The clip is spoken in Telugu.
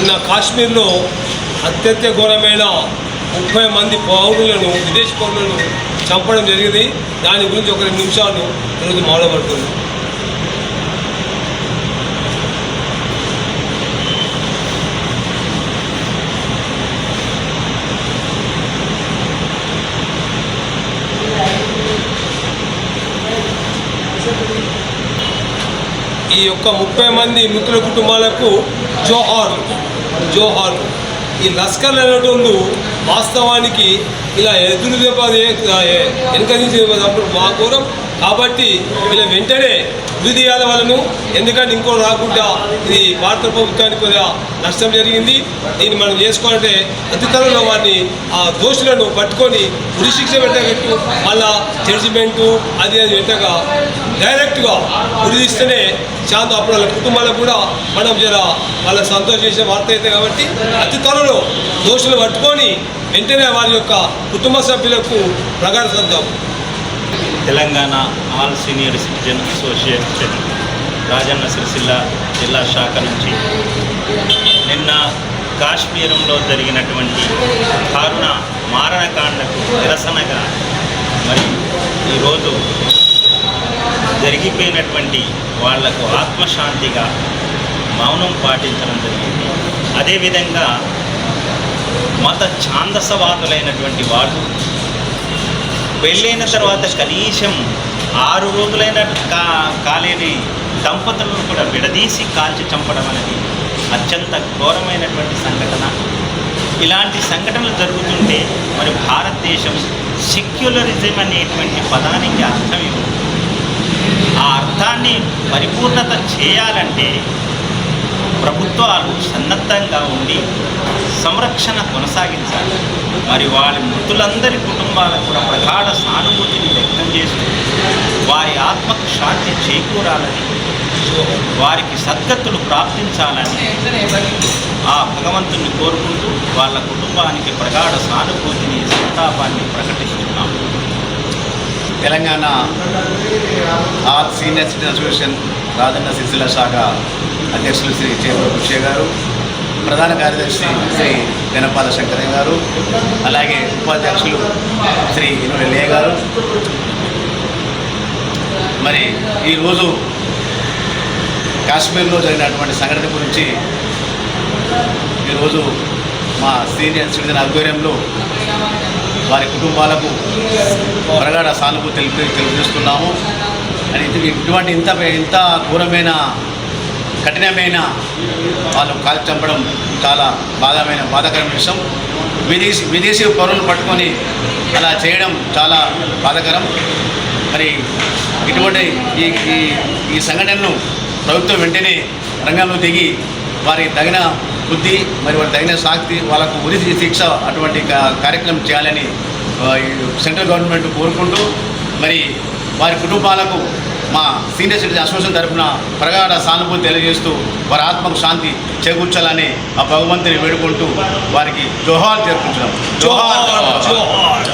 నిన్న కాశ్మీర్లో అత్యంత ఘోరమైన ముప్పై మంది పౌరులను విదేశీ పౌరులను చంపడం జరిగింది. దాని గురించి ఒక రెండు నిమిషాలు ఈరోజు మాట్లాడుతుంది యొక్క ముప్పై మంది మృతుల కుటుంబాలకు జోహార్ జోహార్. ఈ లస్కర్ అనేటోళ్ళు వాస్తవానికి ఇలా ఎదురు దెబ్బ వెనక మా ఘోరం కాబట్టి వీళ్ళ వెంటనే ఉరిదీయాల వలన ఎందుకంటే ఇంకో రాకుండా ఇది భారత ప్రభుత్వానికి కొద్దిగా నష్టం జరిగింది. దీన్ని మనం చేసుకోవాలంటే అతి త్వరలో వారిని ఆ దోషులను పట్టుకొని ఉరి శిక్ష పెట్టగట్టు మళ్ళా జడ్జిమెంటు అది అది పెట్టగా డైరెక్ట్గా ఉరిదిస్తేనే శాంతం అప్పుడు వాళ్ళ కుటుంబాలకు కూడా మనం జర వాళ్ళ సంతోషించే వార్త అయితే కాబట్టి అతి త్వరలో దోషులు పట్టుకొని వెంటనే వారి యొక్క కుటుంబ సభ్యులకు ప్రగాఢ Telangana all senior citizen association Rajanna Sircilla జిల్లా శాఖ నుంచి నిన్న కాశ్మీరంలో జరిగినటువంటి కారుణ మారణకాండకు నిరసనగా మరి ఈరోజు జరిగిపోయినటువంటి వాళ్ళకు ఆత్మశాంతిగా మౌనం పాటించడం జరిగింది. అదేవిధంగా మత ఛాందసవాదులైనటువంటి వాళ్ళు పెళ్ళైన తర్వాత కనీసం ఆరు రోజులైన కా కాలేని దంపతులను కూడా విడదీసి కాల్చి చంపడం అనేది అత్యంత ఘోరమైనటువంటి సంఘటన. ఇలాంటి సంఘటనలు జరుగుతుంటే మరి భారతదేశం సెక్యులరిజం అనేటువంటి పదానికి అర్థం ఏమిటి? ఆ అర్థాన్ని పరిపూర్ణత చేయాలంటే ప్రభుత్వాలు సన్నద్ధంగా ఉండి సంరక్షణ కొనసాగించాలి. మరి వారి మృతులందరి కుటుంబాలకు కూడా ప్రగాఢ సానుభూతిని వ్యక్తం చేస్తూ వారి ఆత్మకు శాంతి చేకూరాలని వారికి సద్గతులు ప్రాప్తించాలని ఆ భగవంతుని కోరుకుంటూ వాళ్ళ కుటుంబానికి ప్రగాఢ సానుభూతిని సంతాపాన్ని ప్రకటిస్తున్నారు Telangana all senior citizen association Rajanna Sircilla శాఖ అధ్యక్షులు శ్రీ చేపల బుక్షే గారు ప్రధాన కార్యదర్శి శ్రీ వెనపాల శంకరయ్య గారు అలాగే ఉపాధ్యక్షులు శ్రీ ఇనుల గారు. మరి ఈరోజు కాశ్మీర్లో జరిగినటువంటి సంఘటన గురించి ఈరోజు మా సీనియర్ సిటిజన్ ఆధ్వర్యంలో వారి కుటుంబాలకు ప్రగాఢ సానుభూతి తెలిపి తెలియజేస్తున్నాము. అని ఇటువంటి ఇంత ఇంత ఘోరమైన కఠినమైన వాళ్ళు కాల్చి చంపడం చాలా బాధమైన బాధాకరమైన విషయం. విదేశీ విదేశీ పౌరులను పట్టుకొని అలా చేయడం చాలా బాధాకరం. మరి ఇటువంటి ఈ ఈ ఈ సంఘటనను ప్రభుత్వం వెంటనే రంగంలో దిగి వారికి తగిన బుద్ధి మరి వారికి తగిన శాక్తి వాళ్ళకు ఉరి శిక్ష అటువంటి కార్యక్రమం చేయాలని ఈ సెంట్రల్ గవర్నమెంట్ కోరుకుంటూ మరి వారి కుటుంబాలకు మా సీనియర్ సిటిజన్ అసోసియేషన్ తరఫున ప్రగాఢ సానుభూతి తెలియజేస్తూ వారి ఆత్మకు శాంతి చేకూర్చాలని ఆ భగవంతుని వేడుకుంటూ వారికి జోహార్ జరుపుకుంటున్నాం. జోహార్.